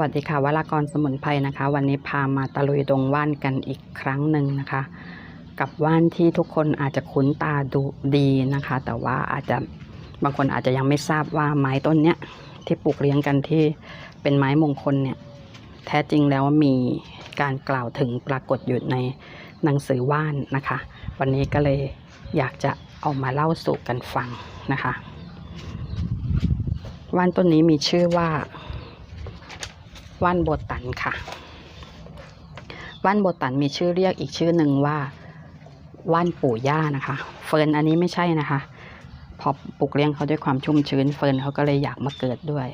วัสดีค่ะวรากรสมุนไพรนะคะ วันนี้พามาตะลุยดงว่านกันอีกครั้งหนึ่งนะคะ กับว่านที่ทุกคนอาจจะคุ้นตาดูดีนะคะ แต่ว่าอาจจะบางคนอาจจะยังไม่ทราบว่าไม้ต้นเนี้ยที่ปลูกเลี้ยงกันที่เป็นไม้มงคลเนี่ยแท้จริงแล้วมีการกล่าวถึงปรากฏอยู่ในหนังสือว่านนะคะ วันนี้ก็เลยอยากจะเอามาเล่าสู่กันฟังนะคะ ว่านต้นนี้มีชื่อว่า ว่านโบตันค่ะว่านโบตันมีชื่อเรียกอีกชื่อหนึ่งว่าว่านปู่ย่านะคะ เฟิร์นอันนี้ไม่ใช่นะคะ พอปลูกเลี้ยงเขาด้วยความชุ่มชื้น เฟิร์นเขาก็เลยอยากมาเกิดด้วย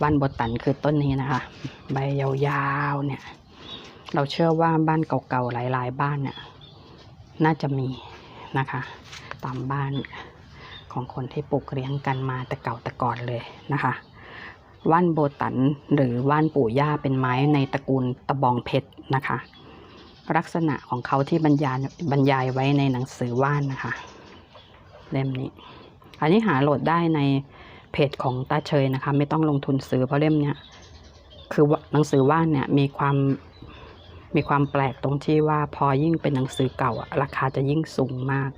ว่านโบตันคือต้นนี้นะคะ ใบยาวๆเนี่ย เราเชื่อว่าบ้านเก่าๆหลายๆบ้านเนี่ยน่าจะมีนะคะตามบ้านของคนที่ปลูกเลี้ยงกันมาแต่เก่าแต่ก่อนเลยนะคะ ว่านโบตัน หรือว่านปู่ย่าเป็นไม้ในตระกูลตะบองเพชรนะคะ ลักษณะของเขาที่บรรยายบรรยายไว้ในหนังสือว่านนะคะ เล่มนี้ อันนี้หาโหลดได้ในเพจของตาเชยนะคะ ไม่ต้องลงทุนซื้อเพราะเล่มเนี้ยคือหนังสือว่านเนี่ยมีความมีความแปลกตรงที่ว่าพอยิ่งเป็นหนังสือเก่าราคาจะยิ่งสูงมาก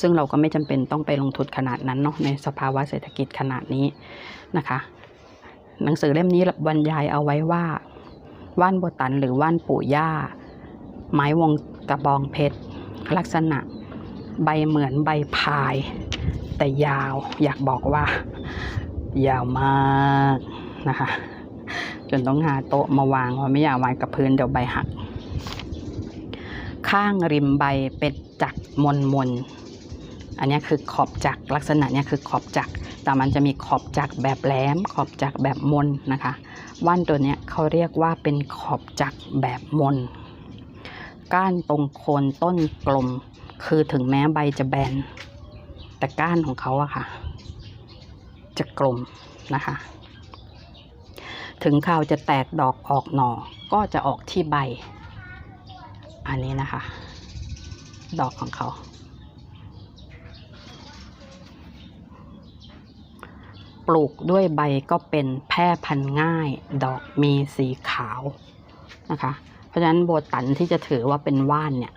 ซึ่งเราก็ไม่จำเป็นต้องไปลงทุนขนาดนั้นเนาะในสภาวะเศรษฐกิจขนาดนี้นะคะ หนังสือเล่มนี้บรรยายเอาไว้ว่า ว่านโบตันหรือว่านปู่ย่า ไม้วงกระบองเพชร ลักษณะ ใบเหมือนใบพาย แต่ยาวอยากบอกว่า ยาวมากนะคะจนต้องหาโต๊ะมาวางเพราะไม่อยากวางกับพื้นเดี๋ยวใบหัก ข้างริมใบเป็นจักมนมน อันนี้คือขอบจักลักษณะเนี้ยคือขอบจักแต่มันจะมีขอบจักแบบแหลม ขอบจักแบบมนนะคะ ว่านตัวเนี้ยเขาเรียกว่าเป็นขอบจักแบบมน ก้านตรงโคนต้นกลม คือถึงแม้ใบจะแบน แต่ก้านของเขาอะค่ะ จะกลมนะคะ ถึงข่าวจะแตกดอกออกหน่อ ก็จะออกที่ใบ อันนี้นะคะ ดอกของเขา ปลูกด้วยใบก็เป็นแพร่พันธุ์ง่าย ดอกมีสีขาวนะคะ เพราะฉะนั้นโบตันที่จะถือว่าเป็นว่านเนี่ย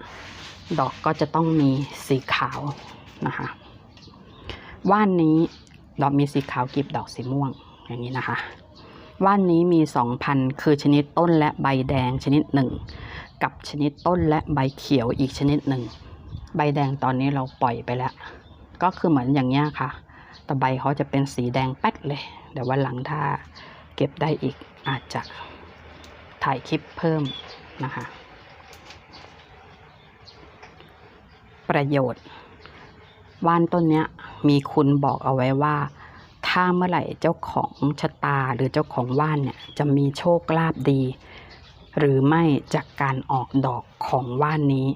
ดอกก็จะต้องมีสีขาวนะคะ ว่านนี้ดอกมีสีขาวกลีบดอกสีม่วงอย่างนี้นะคะ ว่านนี้มีสองพันคือชนิดต้นและใบแดงชนิดหนึ่ง กับชนิดต้นและใบเขียวอีกชนิดหนึ่ง ใบแดงตอนนี้เราปล่อยไปแล้ว ก็คือเหมือนอย่างนี้ค่ะ ต่ใบเขาจะเป็นสีแดงแป๊ดเลยเดี๋ยววันหลังถ้าเก็บได้อีกอาจจะถ่ายคลิปเพิ่มนะคะ ประโยชน์ ว่านต้นเนี้ยมีคุณบอกเอาไว้ว่า ถ้าเมื่อไหร่เจ้าของชะตาหรือเจ้าของว่านเนี่ยจะมีโชคลาภดี หรือไม่จากการออกดอกของว่านนี้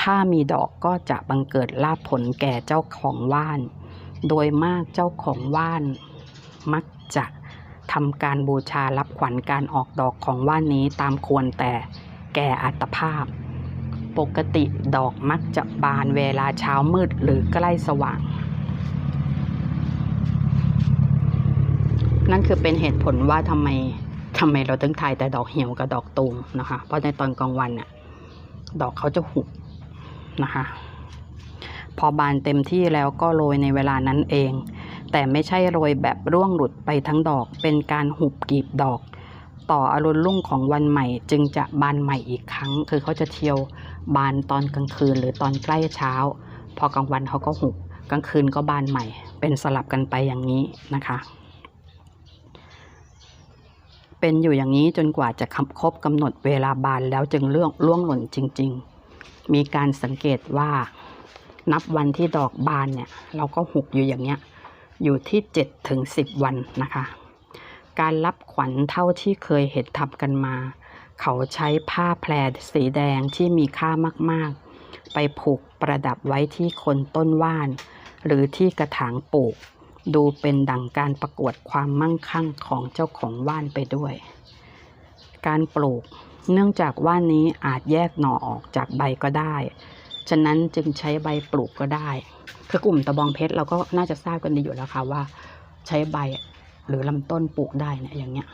ถ้ามีดอกก็จะบังเกิดลาภผลแก่เจ้าของว่าน โดยมากเจ้าของว่านมักจะทำการบูชารับขวัญการออกดอกของว่านนี้ตามควรแต่แก่อัตภาพ ปกติดอกมักจะบานเวลาเช้ามืดหรือใกล้สว่าง นั่นคือเป็นเหตุผลว่าทำไมทำไมเราถึงถ่ายแต่ดอกเหี่ยวกับดอกตูมนะคะ เพราะในตอนกลางวันเนี่ยดอกเขาจะหุบนะคะ พอบานเต็มที่แล้วก็โรยในเวลานั้นเอง แต่ไม่ใช่โรยแบบร่วงหลุดไปทั้งดอก เป็นการหุบกีบดอก ต่ออรุณรุ่งของวันใหม่ จึงจะบานใหม่อีกครั้ง คือเขาจะเที่ยวบานตอนกลางคืนหรือตอนใกล้เช้า พอกลางวันเขาก็หุบกลางคืนก็บานใหม่ เป็นสลับกันไปอย่างนี้นะคะ เป็นอยู่อย่างนี้จนกว่าจะครบกำหนดเวลาบานแล้วจึงเรื่องล่วงหล่นจริง ๆ มีการสังเกตว่า นับวันที่ดอกบานเนี่ย เราก็หุบอยู่อย่างเงี้ย อยู่ที่7ถึง10 วันนะคะ การรับขวัญเท่าที่เคยเห็นทำกันมา เขาใช้ผ้าแพรสีแดงที่มีค่ามากๆ ไปผูกประดับไว้ที่คนต้นว่าน หรือที่กระถางปลูก ดูเป็นดั่งการประกวดความมั่งคั่งของเจ้าของว่านไปด้วย การปลูก เนื่องจากว่านนี้อาจแยกหน่อออกจากใบก็ได้ ฉะนั้นจึงใช้ใบปลูกก็ได้ คือกลุ่มตะบองเพชรเราก็น่าจะทราบกันดีอยู่แล้วค่ะว่า ใช้ใบหรือลำต้นปลูกได้เนี่ยอย่างเงี้ย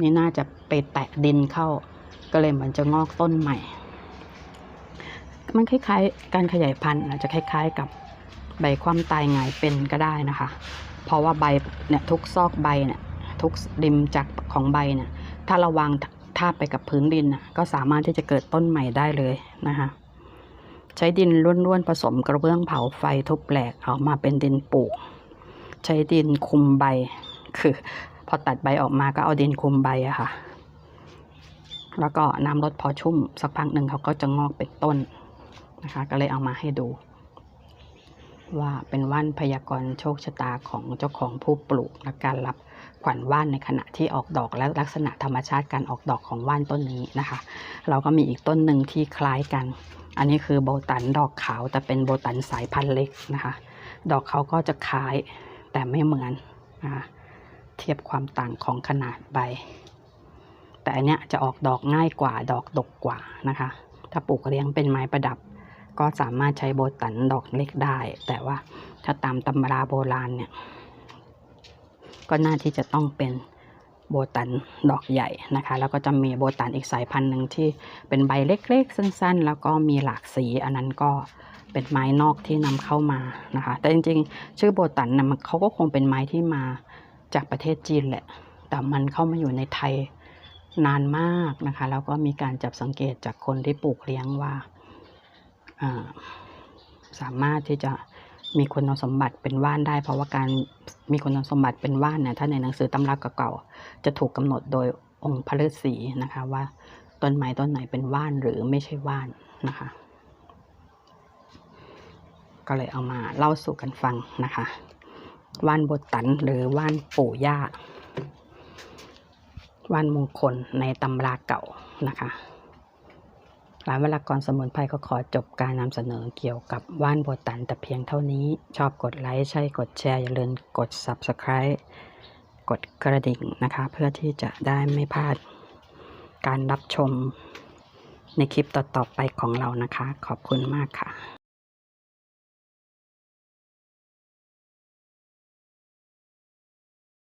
นี่น่าจะไปแตะดินเข้า ก็เลยเหมือนจะงอกต้นใหม่ มันคล้ายๆ การขยายพันธุ์อาจจะคล้าย ๆ กับใบความตายหงายเป็นก็ได้นะคะ เพราะว่าใบเนี่ยทุกซอกใบเนี่ยทุกริมจากของใบเนี่ยถ้าเราวาง ทาบไปกับพื้นดินน่ะก็สามารถที่จะเกิดต้นใหม่ได้เลยนะคะใช้ดินล้วนๆผสมกระเบื้องเผาไฟทุบแหลกออกมาเป็นดินปลูก ใช้ดินคุมใบ คือ พอตัดใบออกมาก็เอาดินคุมใบอะค่ะ แล้วก็น้ำลดพอชุ่มสักพักหนึ่งเขาก็จะงอกเป็นต้นนะคะ ก็เลยเอามาให้ดู ว่าเป็นว่านพยากรณ์โชคชะตาของเจ้าของผู้ปลูกและการรับ ขวัญว่านในขณะที่ออกดอกและลักษณะธรรมชาติการออกดอกของว่านต้นนี้นะคะ เราก็มีอีกต้นหนึ่งที่คล้ายกัน อันนี้คือโบตันดอกขาวแต่เป็นโบตันสายพันธุ์เล็กนะคะ ดอกเขาก็จะคล้ายแต่ไม่เหมือนนะคะเทียบความต่างของขนาดใบ แต่อันเนี้ยจะออกดอกง่ายกว่าดอกดกกว่านะคะ ถ้าปลูกเลี้ยงเป็นไม้ประดับ ก็สามารถใช้โบตันดอกเล็กได้ แต่ว่าถ้าตามตำราโบราณเนี่ย ก็น่าที่จะต้องเป็นโบตันดอกใหญ่นะคะ แล้วก็จะมีโบตันอีกสายพันธุ์หนึ่งที่เป็นใบเล็กๆ สั้นๆ แล้วก็มีหลากสีอันนั้นก็เป็นไม้นอกที่นำเข้ามานะคะ แต่จริงๆ ชื่อโบตันนะมันเขาก็คงเป็นไม้ที่มาจากประเทศจีนแหละ แต่มันเข้ามาอยู่ในไทยนานมากนะคะ แล้วก็มีการจับสังเกตจากคนที่ปลูกเลี้ยงว่า สามารถที่จะ มีคุณสมบัติเป็นว่านได้ เพราะว่าการมีคุณสมบัติเป็นว่านเนี่ยถ้าในหนังสือตำราเก่าๆจะถูกกำหนดโดยองค์พระฤาษีนะคะว่าต้นไม้ต้นไหนเป็นว่านหรือไม่ใช่ว่านนะคะ ก็เลยเอามาเล่าสู่กันฟังนะคะ ว่านบทตันหรือว่านปู่ย่าว่านมงคลในตำราเก่านะคะ ร้านเวลากรสมุนไพรก็ขอจบการนำเสนอเกี่ยวกับว่านโบตันแต่เพียงเท่านี้ ชอบกดไลค์ใช่กดแชร์ อย่าลืมกด Subscribe กดกระดิ่งนะคะ เพื่อที่จะได้ไม่พลาดการรับชมในคลิปต่อๆไปของเรานะคะ ขอบคุณมากค่ะ